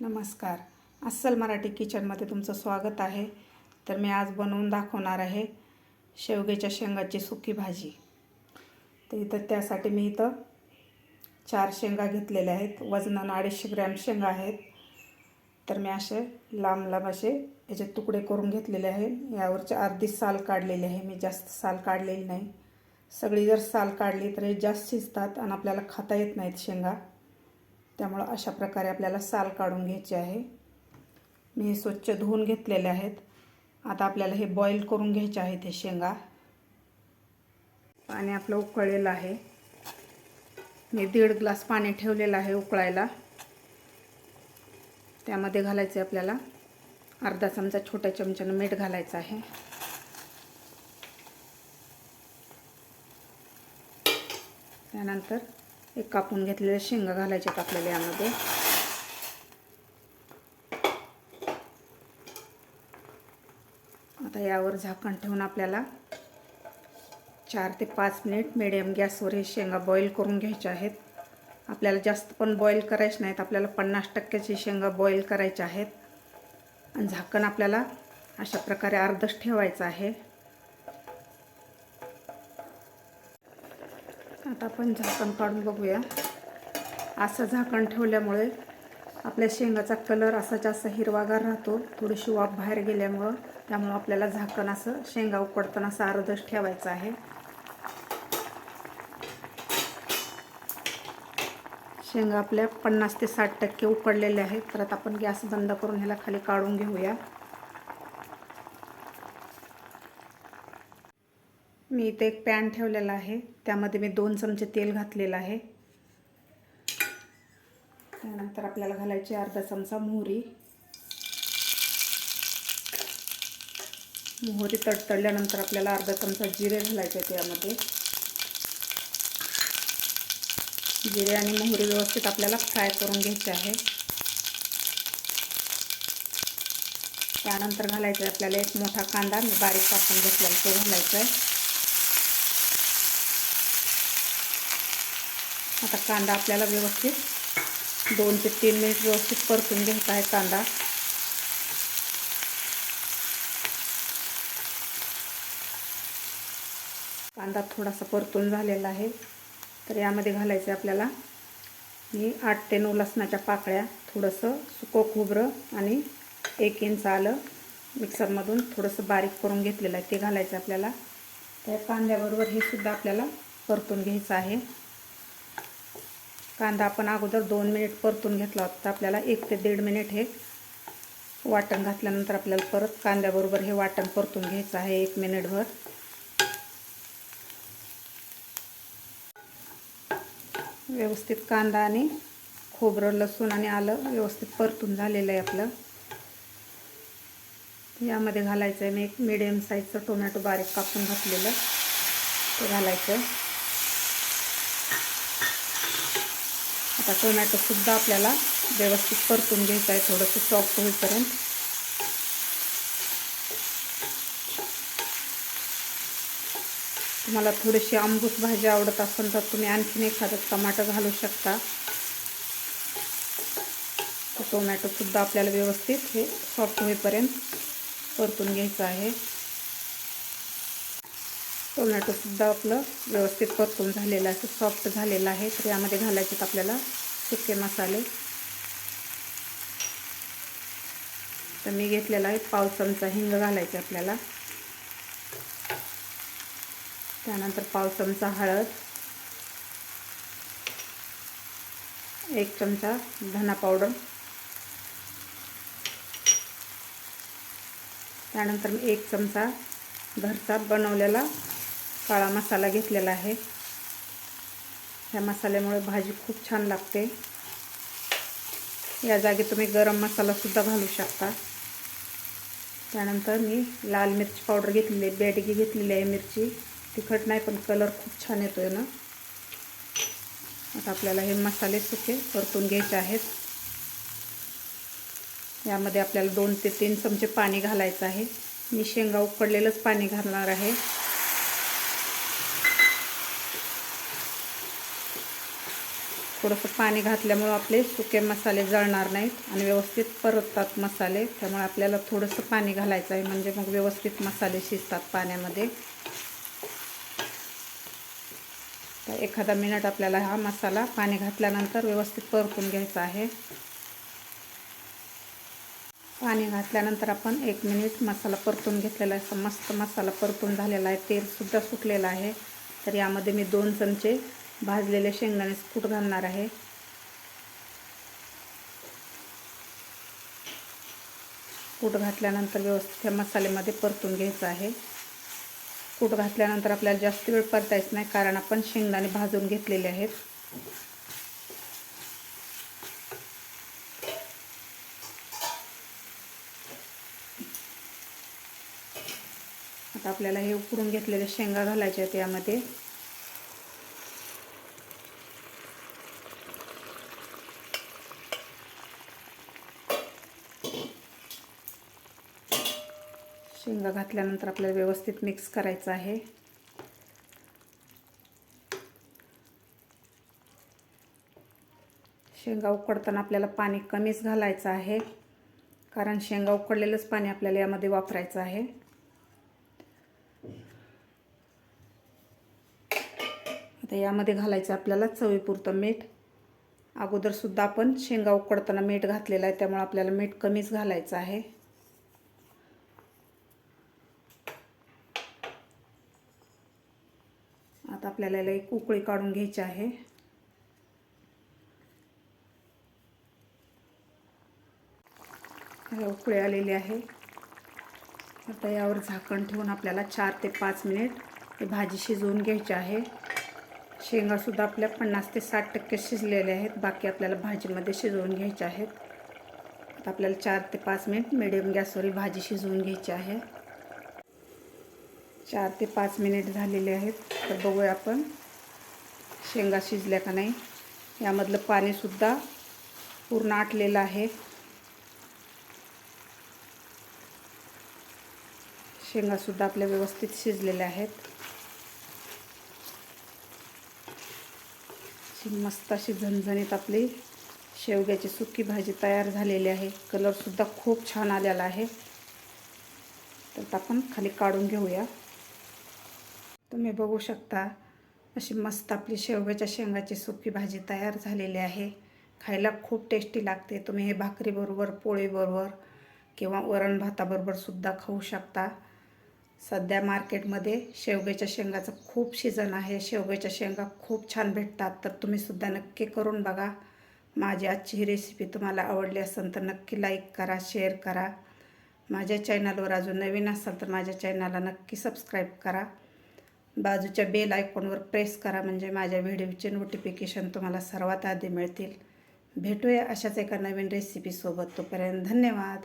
नमस्कार. अस्सल मराठी किचनमध्ये तुमचं स्वागत आहे. तर मी आज बनवून दाखवणार आहे शेवग्याच्या शेंगाची सुकी भाजी. तर इथं त्यासाठी मी इथं चार शेंगा घेतलेल्या आहेत. वजनानं अडीचशे ग्रॅम शेंगा आहेत. तर मी असे लांब लांब असे याचे तुकडे करून घेतलेले आहे. यावरचे अर्धी साल काढलेली आहे. मी जास्त साल काढलेली नाही. सगळी जर साल काढली तर हे जास्त शिजतात आणि आपल्याला खाता येत नाहीत शेंगा. त्यामुळं अशा प्रकारे आपल्याला साल काढून घ्यायचे आहे. मी हे स्वच्छ धुवून घेतलेले आहेत. आता आपल्याला हे बॉईल करून घ्यायचे आहेत हे शेंगा. पाणी आपलं उकळलेलं आहे. मी दीड ग्लास पाणी ठेवलेलं आहे उकळायला. त्यामध्ये घालायचं आहे आपल्याला अर्धा चमचा छोट्या चमच्यानं मीठ घालायचं आहे. त्यानंतर एक कापून घेतलेल्या शेंगा घालायच्यात आपल्याला यामध्ये. आता यावर झाकण ठेवून आपल्याला चार ते पाच मिनिट मिडियम गॅसवर हे शेंगा बॉईल करून घ्यायच्या आहेत. आपल्याला जास्त पण बॉईल करायचे नाहीत आपल्याला पन्नास टक्क्याची शेंगा बॉईल करायच्या आहेत. आणि झाकण आपल्याला अशा प्रकारे अर्धच ठेवायचं आहे. आता आपण झाकण काढून बघूया. असं झाकण ठेवल्यामुळे आपल्या शेंगाचा कलर असा जास्त हिरवागार राहतो. थोडीशी वाफ बाहेर गेल्यामुळं त्यामुळं आपल्याला झाकण असं शेंगा उकडताना असं अर्धच ठेवायचं आहे. शेंगा आपल्या पन्नास ते साठ टक्के उकडलेल्या आहेत. तर आता आपण गॅस बंद करून ह्याला खाली काढून घेऊया. मी इथे एक पॅन ठेवलेला आहे. त्यामध्ये मी दोन चमचे तेल घातलेलं आहे. त्यानंतर आपल्याला घालायची अर्धा चमचा मोहरी. मोहरी तडतडल्यानंतर आपल्याला अर्धा चमचा जिरे घालायचे त्यामध्ये जिरे आणि मोहरी व्यवस्थित आपल्याला फ्राय करून घ्यायचे आहे. त्यानंतर घालायचं आहे आपल्याला एक मोठा कांदा. मी बारीक कापून घेतलेला तो घालायचा आहे. आता कांदा आपल्याला व्यवस्थित दोन ते तीन मिनिट व्यवस्थित परतून घ्यायचा आहे कांदा. कांदा थोडासा परतून झालेला आहे. तर यामध्ये घालायचं आहे आपल्याला. मी आठ ते नऊ लसणाच्या पाकळ्या थोडंसं सुको खोबरं आणि एक इंच आलं मिक्सरमधून थोडंसं बारीक करून घेतलेलं आहे. ते घालायचं आपल्याला. त्या कांद्याबरोबर हे सुद्धा आपल्याला परतून घ्यायचं आहे. कांदा आपण अगोदर दोन मिनिट परतून घेतला होता. आपल्याला एक ते दीड मिनिट हे वाटण घातल्यानंतर आपल्याला परत कांद्याबरोबर हे वाटण परतून घ्यायचं आहे एक मिनिटभर. व्यवस्थित कांदा आणि खोबरं लसूण आणि आलं व्यवस्थित परतून झालेलं आहे आपलं. यामध्ये घालायचं आहे मी एक मिडियम साईजचं टोमॅटो बारीक कापून घातलेलं. ते घालायचं. आता टोमॅटोसुद्धा आपल्याला व्यवस्थित परतून घ्यायचं आहे थोडंसं सॉफ्ट होईपर्यंत. तुम्हाला थोडीशी आंबूस भाजी आवडत असेल तर तुम्ही आणखीन एखादं टमाटं घालू शकता. टोमॅटोसुद्धा आपल्याला व्यवस्थित हे सॉफ्ट होईपर्यंत परतून घ्यायचं आहे. टोमॅटोसुद्धा आपलं व्यवस्थित परतून झालेलं आहे सॉफ्ट झालेलं आहे. तर यामध्ये घालायचे आपल्याला सुके मसाले. तर मी घेतलेला आहे पाव चमचा हिंग घालायचे आपल्याला. त्यानंतर पाव चमचा हळद. एक चमचा धना पावडर. त्यानंतर मी एक चमचा घरचा बनवलेला काळा मसाला घेतलेला आहे. ह्या मसाल्यामुळे भाजी खूप छान लागते. या जागी तुम्ही गरम मसालासुद्धा घालू शकता. त्यानंतर मी लाल मिरची पावडर घेतलेली आहे बेडगी घेतलेली आहे मिरची. तिखट नाही पण कलर खूप छान येतो आहे ना. आता आपल्याला हे मसाले सुके परतून घ्यायचे आहेत. यामध्ये आपल्याला दोन ते तीन चमचे पाणी घालायचं आहे. मी शेंगा उकडलेलंच पाणी घालणार आहे. थोडंसं पाणी घातल्यामुळं आपले सुके मसाले जळणार नाहीत आणि व्यवस्थित परततात मसाले. त्यामुळे आपल्याला थोडंसं पाणी घालायचं आहे. म्हणजे मग व्यवस्थित मसाले शिजतात पाण्यामध्ये. तर एखादा मिनिट आपल्याला हा मसाला पाणी घातल्यानंतर व्यवस्थित परतून घ्यायचा आहे. पाणी घातल्यानंतर आपण एक मिनिट मसाला परतून घेतलेला आहे. मस्त मसाला परतून झालेला आहे. तेलसुद्धा सुटलेलं आहे. तर यामध्ये मी दोन चमचे भाजलेले शेंगदाणे कूट घालणार आहे. कूट घातल्यानंतर व्यवस्थित त्या मसाल्यामध्ये परतून घ्यायचं आहे. कूट घातल्यानंतर आपल्याला जास्त वेळ परतायच नाही कारण आपण शेंगदाणे भाजून घेतलेले आहेत. आता आपल्याला हे उकडून घेतलेले शेंगा घालायच्या आहेत यामध्ये. शेंगा घातल्यानंतर आपल्याला व्यवस्थित मिक्स करायचं आहे. शेंगा उकडताना आपल्याला पाणी कमीच घालायचं आहे कारण शेंगा उकडलेलंच पाणी आपल्याला यामध्ये वापरायचं आहे. आता यामध्ये घालायचं आपल्याला चवीपुरतं मीठ. अगोदरसुद्धा आपण शेंगा उकडताना मीठ घातलेलं आहे त्यामुळे आपल्याला मीठ कमीच घालायचं आहे आता आपल्याला एक उकळी काढून घ्यायची आहे. उकळी आलेली आहे. आता यावर झाकण ठेवून आपल्याला चार ते पाच मिनिट ही भाजी शिजवून घ्यायची आहे. शेंगासुद्धा आपल्या पन्नास ते साठ टक्के शिजलेले आहेत. बाकी आपल्याला भाजीमध्ये शिजवून घ्यायचे आहेत. आता आपल्याला चार ते पाच मिनिट मिडियम गॅसवर ही भाजी शिजवून घ्यायची आहे. चार ते पाच मिनिट झालेले आहेत. तर बघूया आपण शेंगा शिजल्या का नाही. यामधलं पाणीसुद्धा पूर्ण आटलेलं आहे. शेंगासुद्धा आपल्या व्यवस्थित शिजलेल्या आहेत. मस्त अशी झणझणीत आपली शेवग्याची सुकी भाजी तयार झालेली आहे. कलरसुद्धा खूप छान आलेला आहे. तर आपण खाली काढून घेऊया. तुम्ही बघू शकता अशी मस्त आपली शेवग्याच्या शेंगाची सुकी भाजी तयार झालेली आहे. खायला खूप टेस्टी लागते. तुम्ही हे भाकरीबरोबर पोळीबरोबर किंवा वरण भाताबरोबरसुद्धा खाऊ शकता. सध्या मार्केटमध्ये शेवग्याच्या शेंगाचं खूप सीझन आहे. शेवग्याच्या शेंगा खूप छान भेटतात. तर तुम्हीसुद्धा नक्की करून बघा. माझी आजची ही रेसिपी तुम्हाला आवडली असेल तर नक्की लाईक करा शेअर करा. माझ्या चॅनलवर अजून नवीन असाल तर माझ्या चॅनलला नक्की सबस्क्राईब करा. बाजूच्या बेल आयकॉनवर प्रेस करा म्हणजे माझ्या व्हिडिओचे नोटिफिकेशन तुम्हाला सर्वात आधी मिळतील. भेटूया अशाच एका नवीन रेसिपीसोबत तोपर्यंत धन्यवाद.